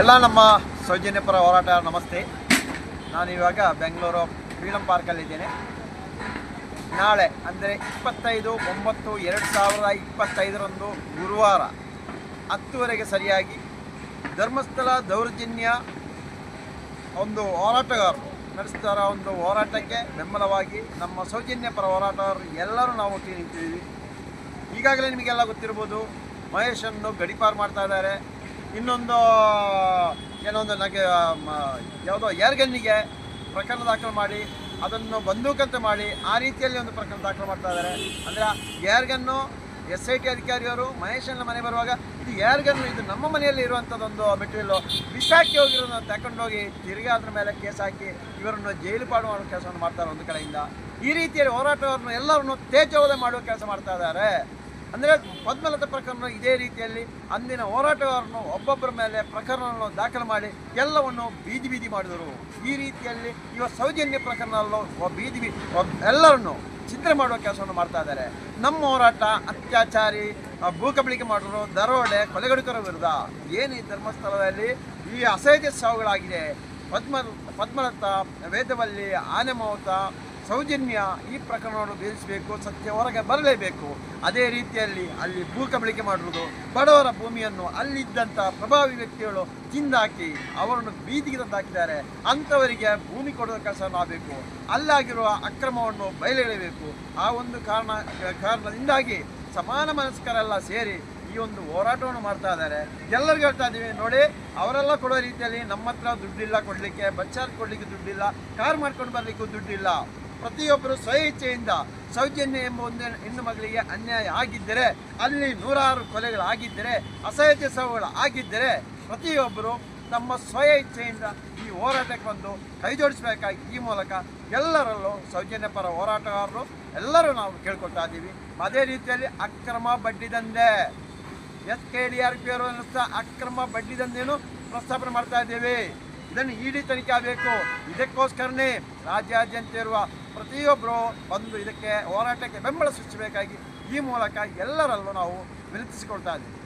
ಎಲ್ಲ ನಮ್ಮ ಸೌಜನ್ಯಪರ ಹೋರಾಟ ನಮಸ್ತೆ. ನಾನು ಇವಾಗ ಬೆಂಗಳೂರು ಫ್ರೀಡಮ್ ಪಾರ್ಕಲ್ಲಿದ್ದೇನೆ. ನಾಳೆ ಅಂದರೆ ಇಪ್ಪತ್ತೈದು ಒಂಬತ್ತು ಎರಡು ಸಾವಿರದ ಇಪ್ಪತ್ತೈದರಂದು ಗುರುವಾರ ಹತ್ತುವರೆಗೆ ಸರಿಯಾಗಿ ಧರ್ಮಸ್ಥಳ ದೌರ್ಜನ್ಯ ಒಂದು ಹೋರಾಟಗಾರರು ನಡೆಸ್ತಾರ ಒಂದು ಹೋರಾಟಕ್ಕೆ ಬೆಂಬಲವಾಗಿ ನಮ್ಮ ಸೌಜನ್ಯ ಪರ ಹೋರಾಟಗಾರರು ಎಲ್ಲರೂ ನಾವು ಒಟ್ಟಿಗೆ ನಿಂತಿದ್ದೀವಿ. ಈಗಾಗಲೇ ನಿಮಗೆಲ್ಲ ಗೊತ್ತಿರ್ಬೋದು, ಮಹೇಶನ್ನು ಗಡಿಪಾರು ಮಾಡ್ತಾ ಇದ್ದಾರೆ. ಇನ್ನೊಂದು ಏನೋ ಒಂದು ನಗೆ ಮ- ಯಾವುದೋ ಏರ್ಗನ್ನಿಗೆ ಪ್ರಕರಣ ದಾಖಲು ಮಾಡಿ, ಅದನ್ನು ಬಂದೂಕಂತೆ ಮಾಡಿ, ಆ ರೀತಿಯಲ್ಲಿ ಒಂದು ಪ್ರಕರಣ ದಾಖಲು ಮಾಡ್ತಾ ಇದ್ದಾರೆ. ಅಂದರೆ ಏರ್ಗನ್ನು ಎಸ್ ಐ ಟಿ ಅಧಿಕಾರಿಯವರು ಮಹೇಶನ ಮನೆ ಬರುವಾಗ, ಇದು ಯಾರಿಗನ್ನು, ಇದು ನಮ್ಮ ಮನೆಯಲ್ಲಿ ಇರುವಂಥದ್ದೊಂದು ಮೆಟೀರಿಯಲ್ಲು ಬಿಸಾಕಿ ಹೋಗಿರೋದನ್ನ ತಗೊಂಡೋಗಿ ತಿರುಗಿ ಅದ್ರ ಮೇಲೆ ಕೇಸ್ ಹಾಕಿ ಇವರನ್ನು ಜೈಲು ಪಾಡು ಮಾಡುವ ಕೆಲಸವನ್ನು ಮಾಡ್ತಾರೆ ಒಂದು ಕಡೆಯಿಂದ. ಈ ರೀತಿಯಲ್ಲಿ ಹೋರಾಟವನ್ನು ಎಲ್ಲರನ್ನು ತೇಜೋವಧೆ ಮಾಡುವ ಕೆಲಸ ಮಾಡ್ತಾ ಇದ್ದಾರೆ. ಅಂದರೆ ಪದ್ಮಲತಾ ಪ್ರಕರಣ ಇದೇ ರೀತಿಯಲ್ಲಿ ಅಂದಿನ ಹೋರಾಟಗಾರನ್ನು ಒಬ್ಬೊಬ್ಬರ ಮೇಲೆ ಪ್ರಕರಣವನ್ನು ದಾಖಲು ಮಾಡಿ ಎಲ್ಲವನ್ನು ಬೀದಿ ಬೀದಿ ಮಾಡಿದರು. ಈ ರೀತಿಯಲ್ಲಿ ಇವ ಸೌಜನ್ಯ ಪ್ರಕರಣದಲ್ಲೂ ಒಬ್ಬ ಬೀದಿ ಬೀ ಒಬ್ಬ ಎಲ್ಲರನ್ನು ಚಿತ್ರ ಮಾಡುವ ಕೆಲಸವನ್ನು ಮಾಡ್ತಾ ಇದ್ದಾರೆ. ನಮ್ಮ ಹೋರಾಟ ಅತ್ಯಾಚಾರಿ ಭೂಕಬಳಿಕೆ ಮಾಡಿದ್ರು ದರೋಡೆ ಕೊಲೆಗಡುಕರ ವಿರುದ್ಧ. ಏನು ಈ ಧರ್ಮಸ್ಥಳದಲ್ಲಿ ಈ ಅಸಹ್ಯ ಸಾವುಗಳಾಗಿದೆ. ಪದ್ಮ, ಪದ್ಮಲತಾ ವೇದವಲ್ಲಿ ಆನೆಮೌತ ಸೌಜನ್ಯ ಈ ಪ್ರಕರಣವನ್ನು ಬೇಯಿಸಬೇಕು ಸತ್ಯ ಹೊರಗೆ ಬರಲೇಬೇಕು. ಅದೇ ರೀತಿಯಲ್ಲಿ ಅಲ್ಲಿ ಭೂಕಬಳಿಕೆ ಮಾಡುವುದು ಬಡವರ ಭೂಮಿಯನ್ನು ಅಲ್ಲಿದ್ದಂಥ ಪ್ರಭಾವಿ ವ್ಯಕ್ತಿಗಳು ತಿಂದಾಕಿ, ಅವರನ್ನು ಬೀದಿಗೆ ತಂದಾಕಿದ್ದಾರೆ. ಅಂಥವರಿಗೆ ಭೂಮಿ ಕೊಡುವ ಕೆಲಸ ಮಾಡಬೇಕು. ಅಲ್ಲಾಗಿರುವ ಅಕ್ರಮವನ್ನು ಬಯಲಿಡಬೇಕು. ಆ ಒಂದು ಕಾರಣ, ಕಾರಣದಿಂದಾಗಿ ಸಮಾನ ಮನಸ್ಕರೆಲ್ಲ ಸೇರಿ ಈ ಒಂದು ಹೋರಾಟವನ್ನು ಮಾಡ್ತಾ ಇದ್ದಾರೆ. ಎಲ್ಲರಿಗೂ ಹೇಳ್ತಾ ಇದ್ದೀವಿ, ನೋಡಿ, ಅವರೆಲ್ಲ ಕೊಡೋ ರೀತಿಯಲ್ಲಿ ನಮ್ಮ ಹತ್ರ ದುಡ್ಡಿಲ್ಲ, ಕೊಡಲಿಕ್ಕೆ ಬಚ್ಚಾರ್ ಕೊಡಲಿಕ್ಕೆ ದುಡ್ಡಿಲ್ಲ, ಕಾರ್ ಮಾಡ್ಕೊಂಡು ಬರಲಿಕ್ಕೂ ದುಡ್ಡಿಲ್ಲ. ಪ್ರತಿಯೊಬ್ಬರು ಸ್ವಇಚ್ಛೆಯಿಂದ ಸೌಜನ್ಯ ಎಂಬ ಒಂದು ಹೆಣ್ಣು ಮಗಳಿಗೆ ಅನ್ಯಾಯ ಆಗಿದ್ದರೆ, ಅಲ್ಲಿ ನೂರಾರು ಕೊಲೆಗಳಾಗಿದ್ದರೆ, ಅಸಹ್ಯ ಸಾವುಗಳು ಆಗಿದ್ದರೆ ಪ್ರತಿಯೊಬ್ಬರು ತಮ್ಮ ಸ್ವಯ ಇಚ್ಛೆಯಿಂದ ಈ ಹೋರಾಟಕ್ಕೆ ಬಂದು ಕೈ ಜೋಡಿಸಬೇಕಾಗಿ ಈ ಮೂಲಕ ಎಲ್ಲರಲ್ಲೂ ಸೌಜನ್ಯ ಪರ ಹೋರಾಟಗಾರರು ಎಲ್ಲರೂ ನಾವು ಕೇಳ್ಕೊಳ್ತಾ ಇದ್ದೀವಿ. ಅದೇ ರೀತಿಯಲ್ಲಿ ಅಕ್ರಮ ಬಡ್ಡಿ ದಂಧೆ. S K D R P ಅವರು ಅಕ್ರಮ ಬಡ್ಡಿ ದಂಧೆಯನ್ನು ಪ್ರಸ್ತಾಪನೆ ಮಾಡ್ತಾ ಇದ್ದೀವಿ. ಇದನ್ನು ಇಡಿ ತನಿಖೆ ಆಗಬೇಕು. ಇದಕ್ಕೋಸ್ಕರನೇ ರಾಜ್ಯಾದ್ಯಂತ ಇರುವ ಪ್ರತಿಯೊಬ್ಬರು ಬಂದು ಇದಕ್ಕೆ ಹೋರಾಟಕ್ಕೆ ಬೆಂಬಲ ಸೃಷ್ಟಿಸಬೇಕಾಗಿ ಈ ಮೂಲಕ ಎಲ್ಲರಲ್ಲೂ ನಾವು ವಿನಂತಿಸಿಕೊಳ್ತಾ ಇದ್ದೀವಿ.